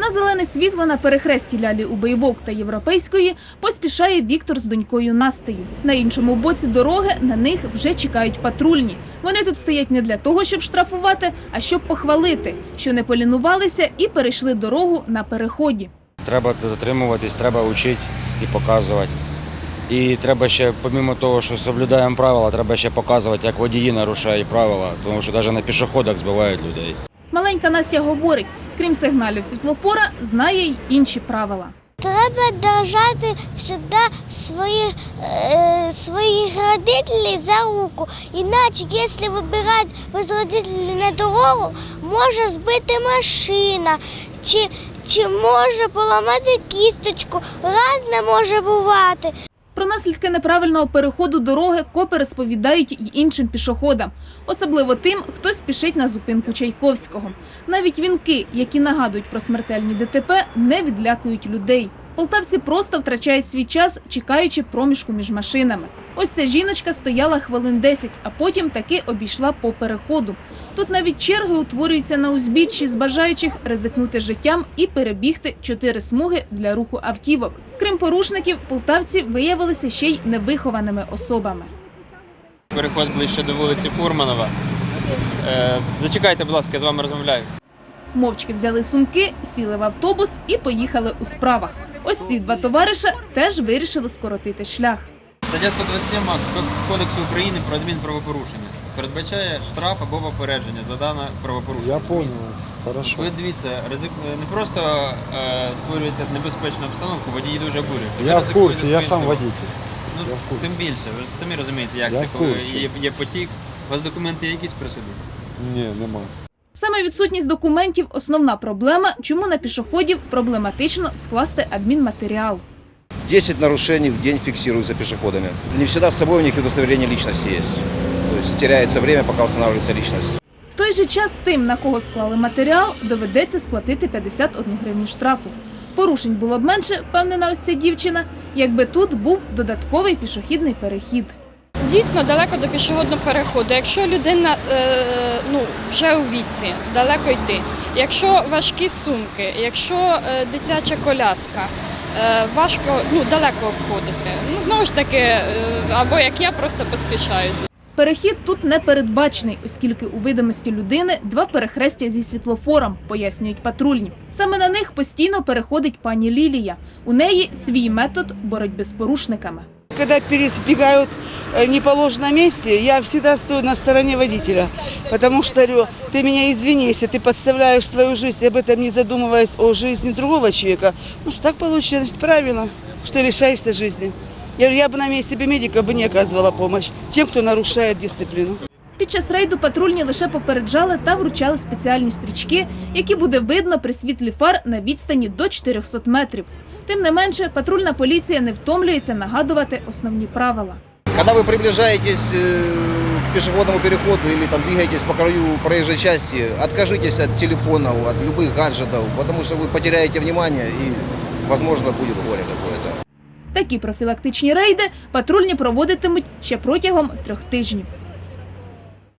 На зелене світло на перехресті лялі у Бойвок та Європейської поспішає Віктор з донькою Настею. На іншому боці дороги на них вже чекають патрульні. Вони тут стоять не для того, щоб штрафувати, а щоб похвалити, що не полінувалися і перейшли дорогу на переході. Треба дотримуватись, треба вчити і показувати. І треба ще, помимо того, що соблюдаємо правила, треба ще показувати, як водії нарушають правила, тому що навіть на пішоходах збивають людей. Маленька Настя говорить, крім сигналів світлофора, знає й інші правила. Треба держати завжди своїх, е, своїх родителей за руку. Іначе, якщо вибирати без родителей на дорогу, може збити машина, чи, чи може поламати кісточку. Разне може бувати. Про наслідки неправильного переходу дороги копи розповідають й іншим пішоходам, особливо тим, хто спішить на зупинку Чайковського. Навіть вінки, які нагадують про смертельні ДТП, не відлякують людей. Полтавці просто втрачають свій час, чекаючи проміжку між машинами. Ось ця жіночка стояла хвилин 10, а потім таки обійшла по переходу. Тут навіть черги утворюються на узбіччі з бажаючих ризикнути життям і перебігти чотири смуги для руху автівок. Крім порушників, полтавці виявилися ще й невихованими особами. Переход ближче до вулиці Фурманова. Е, зачекайте, будь ласка, я з вами розмовляю. Мовчки взяли сумки, сіли в автобус і поїхали у справах. Ось ці два товариша теж вирішили скоротити шлях. Стаття 127 Кодексу України про адмінправопорушення передбачає штраф або попередження за дане правопорушення. Я понял. Хорошо. Ви дивіться, ризик не просто е, створюєте небезпечну обстановку, водії дуже буряться. Я в курсе, я сам водитель. Ну, я в курсі. тим більше, ви ж самі розумієте, як Я це, коли є, є потік. У вас документи якісь при собі? Ні, нема. Саме відсутність документів основна проблема, чому на пішоходів проблематично скласти адмінматеріал. 10 нарушений в день фиксируются пешеходами. Не всегда с собой у них удостоверение личности есть. То есть теряется время, пока устанавливается личность. В той же час тим, на кого склали матеріал, доведеться сплатити 51 гривню штрафу. Порушень було б менше, впевнена ось ця дівчина, якби тут був додатковий пішохідний перехід. Дійсно далеко до пішохідного переходу. Якщо людина е, ну, вже у віці, далеко йти. Якщо важкі сумки, якщо е, дитяча коляска, е, важко ну, далеко обходити. Ну, знову ж таки, або як я просто поспішаю. Перехід тут не передбачений, оскільки у видимості людини два перехрестя зі світлофором, пояснюють патрульні. Саме на них постійно переходить пані Лілія. У неї свій метод боротьби з порушниками Когда перебегают э, в неположенном месте, я всегда стою на стороне водителя. Потому что, говорю, ты меня извини, если ты подставляешь свою жизнь, об этом не задумываясь о жизни другого человека. Ну что так получилось, значит, правильно, что лишаешься жизни. Я, говорю, я бы на месте бы медика бы не оказывала помощь тем, кто нарушает дисциплину. Під час рейду патрульні лише попереджали та вручали спеціальні стрічки, які буде видно при світлі фар на відстані до 400 метрів. Тим не менше, патрульна поліція не втомлюється нагадувати основні правила. Когда вы приближаетесь э, к пешеходному переходу или там двигаетесь по краю проезжей части, откажитесь от телефонов, от любых гаджетов, потому что вы потеряете внимание и, возможно, будет горе какое-то. Такі профілактичні рейди патрульні проводитимуть ще протягом трьох тижнів.